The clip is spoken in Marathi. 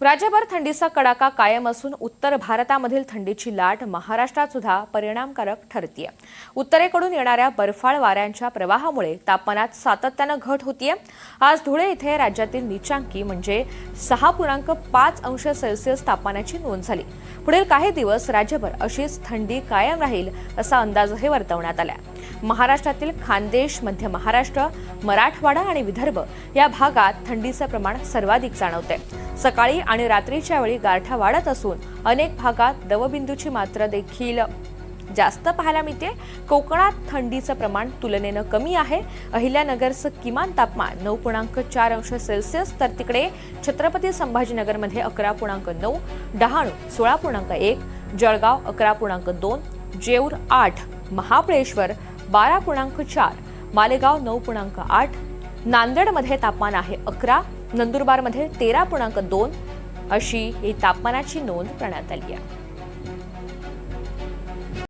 राज्यभर थंडीचा कडाका कायम असून उत्तर भारतामधील थंडीची लाट महाराष्ट्रात सुद्धा परिणामकारक ठरतीये. उत्तरेकडून येणाऱ्या बर्फाळ वाऱ्यांच्या प्रवाहामुळे तापमानात सातत्यानं घट होतीये. आज धुळे इथे राज्यातील निचांकी म्हणजे सहा पूर्णांक पाच अंश सेल्सिअस तापमानाची नोंद झाली. पुढील काही दिवस राज्यभर अशीच थंडी कायम राहील असा अंदाजही वर्तवण्यात आला महाराष्ट्रातील खानदेश मध्य महाराष्ट्र मराठवाडा आणि विदर्भ या भागात थंडीचं प्रमाण सर्वाधिक जाणवते सकाळी आणि रात्रीच्या वेळी गारठा वाढत असून अनेक भागात दवबिंदूची मात्रा देखील जास्त पाहायला मिळते. कोकणात थंडीचं प्रमाण तुलनेनं कमी आहे. अहिल्यानगरचं किमान तापमान नऊ पूर्णांक चार अंश सेल्सिअस तर तिकडे छत्रपती संभाजीनगरमध्ये अकरा पूर्णांक नऊ डहाणू सोळा पूर्णांक एक जळगाव अकरा पूर्णांक दोन जेऊर आठ महाबळेश्वर बारा पूर्णांक चार मालेगाव नऊ पूर्णांक आठ नांदेडमध्ये तापमान आहे अकरा नंदुरबारमध्ये तेरा पूर्णांक दोन अशी ही तापमानाची नोंद करण्यात आली आहे.